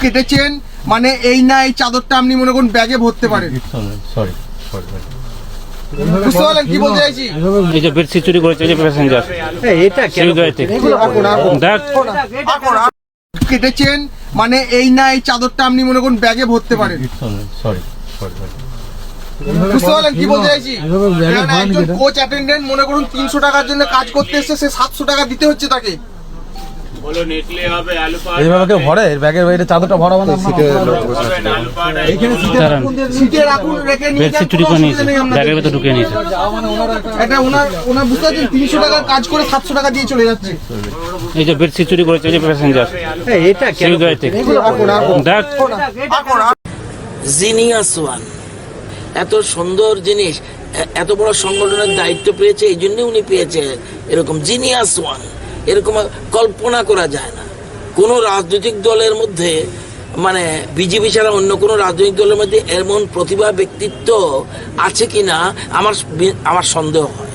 কেটেছেন মানে এই না এই চাদরটা আপনি মনে করুন ব্যাগে ভরতে পারেন। সরি এই যে বেডশিট চুরি করেছে যে প্যাসেঞ্জার এটা কেটেছেন মানে এই না এই চাদরটা আপনি মনে করুন ব্যাগে ভরতে পারেন। সরি সরি বুঝতে পারলেন কি বলতে চাইছি? কোচ অ্যাটেন্ডেন্ট মনে করুন তিনশো টাকার জন্য কাজ করতে এসছে সে সাতশো টাকা দিতে হচ্ছে তাকে। এইভাবে কেউ ভরে? ব্যাগের বাইরে চাদরটা ভরাবো না? আলু পাউডার দাঁড়ান। সিটে রাখুন রেখে নিয়ে বেডশিট চুরি করে নিয়েছে। ব্যাগের ভেতর ঢুকিয়ে নিয়েছে। এটা ওনার ওনার বুঝতে পারছেন তিনশো টাকার কাজ করে সাতশো টাকা দিয়ে চলে যাচ্ছে। এই যে বেডশিট চুরি করেছে এই যে প্যাসেঞ্জার এটা কেন? এখন দেখ। Genius one. এত সুন্দর জিনিস এত বড় সংগঠনের দায়িত্ব পেয়েছে এই জন্য উনি পেয়েছে এরকম জিনিয়াস ওয়ান। এরকম কল্পনা করা যায় না। কোনো রাজনৈতিক দলের মধ্যে মানে বিজেপি ছাড়া অন্য কোনো রাজনৈতিক দলের মধ্যে এমন প্রতিভা, ব্যক্তিত্ব আছে কি না আমার আমার সন্দেহ হয়।